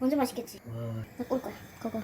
언제 완전 맛있겠지. 와, 나꼴 거야. 그거.